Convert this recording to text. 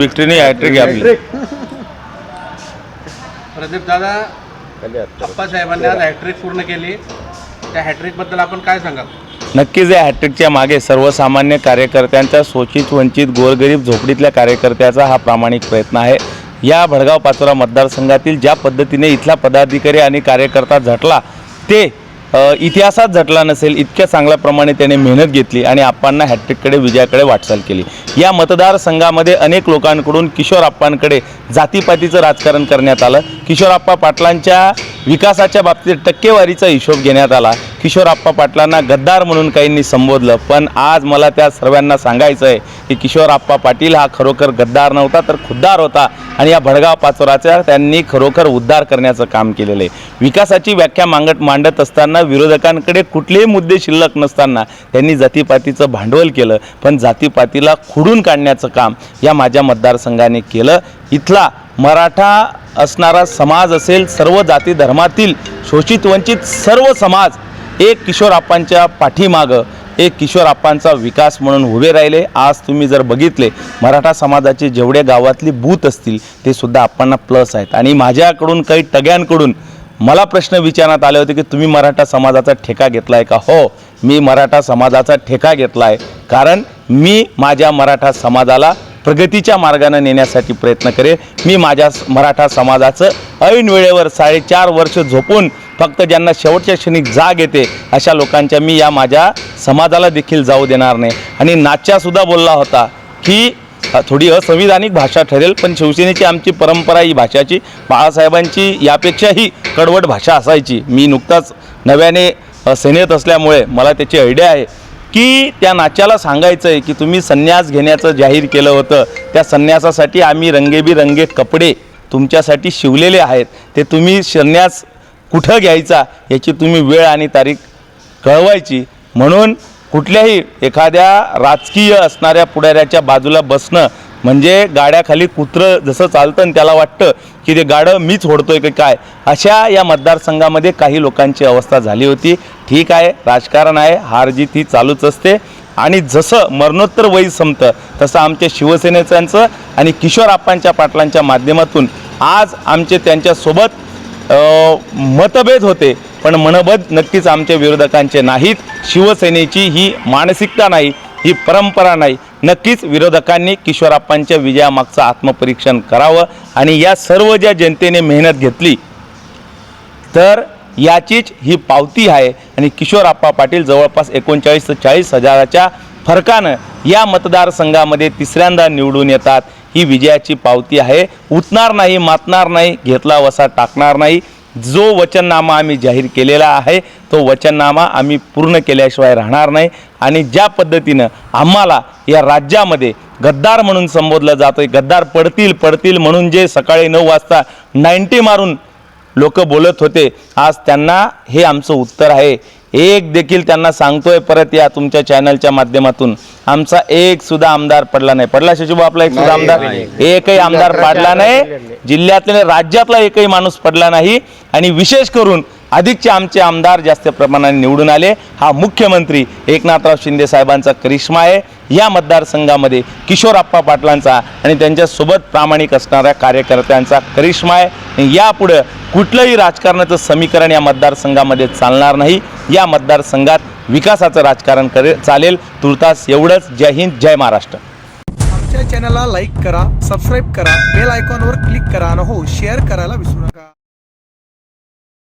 विक्ट्रीने hat trick आपली प्रदीप दादा अप्पासाहेबांनी आज हॅट्रिक पूर्ण केली. त्या हॅट्रिकबद्दल आपण काय सांगाल? नक्कीच या हॅट्रिकच्या मागे सर्वसामान्य कार्यकर्त्यांचा शोषित वंचित गोरगरीब झोपडीतल्या कार्यकर्त्याचा हा प्रामाणिक प्रयत्न आहे. या भडगाव पाचोरा मतदारसंघातील ज्या पद्धतीने इथला पदाधिकारी आणि कार्यकर्ता झटला ते इतिहासात झटला नसेल इतक्या चांगल्या प्रमाणे त्याने मेहनत घेतली आणि आप्पांना हॅट्रिककडे विजयाकडे वाटचाल केली. या मतदारसंघामध्ये अनेक लोकांकडून किशोर आप्पांकडे जातीपातीचं राजकारण करण्यात आलं. किशोरप्पा पाटलांच्या विकासाच्या बाबतीत टक्केवारीचा हिशोब घेण्यात आला. किशोरप्पा पाटलांना गद्दार म्हणून काहींनी संबोधलं पण आज मला त्या सर्वांना सांगायचं आहे की किशोरप्पा पाटील हा खरोखर गद्दार नव्हता तर खुद्दार होता आणि या भडगाव पाचोराचा त्यांनी खरोखर उद्धार करण्याचं काम केलेलं आहे. विकासाची व्याख्या मांगत मांडत असताना विरोधकांकडे कुठलेही मुद्दे शिल्लक नसताना त्यांनी जातीपातीचं भांडवल केलं पण जातीपातीला खुडून काढण्याचं काम या माझ्या मतदारसंघाने केलं. इथला मराठा असणारा समाज असेल सर्व जाती धर्मातील शोषित वंचित सर्व समाज एक किशोर आप्पांच्या पाठीमागं एक किशोर आप्पांचा विकास म्हणून उभे राहिले. आज तुम्ही जर बघितले मराठा समाजाचे जेवढे गावातली बूथ असतील ते सुद्धा आप्पांना प्लस आहेत. आणि माझ्याकडून काही टग्यांकडून मला प्रश्न विचारण्यात आले होते की तुम्ही मराठा समाजाचा ठेका घेतला आहे का? हो मी मराठा समाजाचा ठेका घेतला आहे कारण मी माझ्या मराठा समाजाला प्रगतीच्या मार्गाने नेण्यासाठी प्रयत्न करेन मी माझ्या मराठा समाजाचं ऐन वेळेवर साडेचार वर्ष झोपून फक्त ज्यांना शेवटच्या क्षणी जाग येते अशा लोकांच्या मी या माझ्या समाजाला देखील जाऊ देणार नाही. आणि नाच्यासुद्धा बोलला होता की थोडी असंविधानिक भाषा ठरेल पण शिवसेनेची आमची परंपरा ही भाषाची बाळासाहेबांची यापेक्षाही कडवट भाषा असायची. मी नुकताच नव्याने सेनेत असल्यामुळे मला त्याची आयडिया आहे. की त्या नाच्याला सांगायचं आहे की तुम्ही संन्यास घेण्याचं जाहीर केलं होतं. त्या संन्यासासाठी आम्ही रंगेबिरंगे कपडे तुमच्यासाठी शिवलेले आहेत. ते तुम्ही संन्यास कुठं घ्यायचा याची तुम्ही वेळ आणि तारीख कळवायची. म्हणून कुठल्याही एखाद्या राजकीय असणाऱ्या पुढाऱ्याच्या बाजूला बसणं म्हणजे गाड्याखाली कुत्रं जसं चालतं आणि त्याला वाटतं की ते गाडं मीच ओढतोय की काय अशा या मतदारसंघामध्ये काही लोकांची अवस्था झाली होती. ठीक आहे राजकारण आहे हारजीत ही चालूच असते. आणि जसं मरणोत्तर वय संपतं तसं आमच्या शिवसेनेच्यांचं आणि किशोर आप्पांच्या पाटलांच्या माध्यमातून आज आमचे त्यांच्यासोबत मतभेद होते. पण मनभेद नक्कीच आमच्या विरोधकांचे नाहीत. शिवसेनेची ही मानसिकता नाही. ही परंपरा नाही. नक्कीच विरोधकांनी किशोरप्पांच्या विजयामागचं आत्मपरीक्षण करावं आणि या सर्व ज्या जनतेने मेहनत घेतली तर याचीच ही पावती आहे. आणि किशोरप्पा पाटील जवळपास एकोणचाळीस ते चाळीस हजाराच्या फरकानं या मतदारसंघामध्ये तिसऱ्यांदा निवडून येतात. ही विजयाची पावती आहे. उठणार नाही मातणार नाही घेतला वसा टाकणार नाही. जो वचननामा आम्ही जाहीर केलेला आहे तो वचननामा आम्ही पूर्ण केल्याशिवाय राहणार नाही. आणि ज्या पद्धतीनं आम्हाला या राज्यामध्ये गद्दार म्हणून संबोधलं जातं गद्दार पडतील पडतील म्हणून जे सकाळी नऊ वाजता नाईन्टी मारून लोक बोलत होते आज त्यांना हे आमचं उत्तर आहे. एक देखील त्यांना सांगतोय परत या तुमच्या चॅनलच्या माध्यमातून. आमचा एक सुद्धा आमदार पडला नाही. पडला शशिभाऊ आपला एक सुद्धा आमदार. एकही आमदार पडला नाही. जिल्ह्यातले. राज्यातला एकही माणूस पडला नाही. आणि विशेष करून अधिकचे आमचे आमदार जास्त प्रमाणाने निवडून आले. हा मुख्यमंत्री एकनाथराव शिंदे साहेबांचा करिश्मा आहे. या मतदारसंघामध्ये किशोर आप्पा पाटलांचा आणि त्यांच्यासोबत प्रामाणिक असणाऱ्या कार्यकर्त्यांचा करिश्मा आहे. यापुढं कुठलंही राजकारणाचं समीकरण या मतदारसंघामध्ये चालणार नाही. या मतदारसंघात विकासाचं राजकारण करे चालेल. तुर्तास एवढंच. जय हिंद जय महाराष्ट्र. आमच्या चॅनलला लाईक करा सबस्क्राईब करा बेल आयकॉनवर क्लिक करा आणि हो शेअर करायला विसरू नका.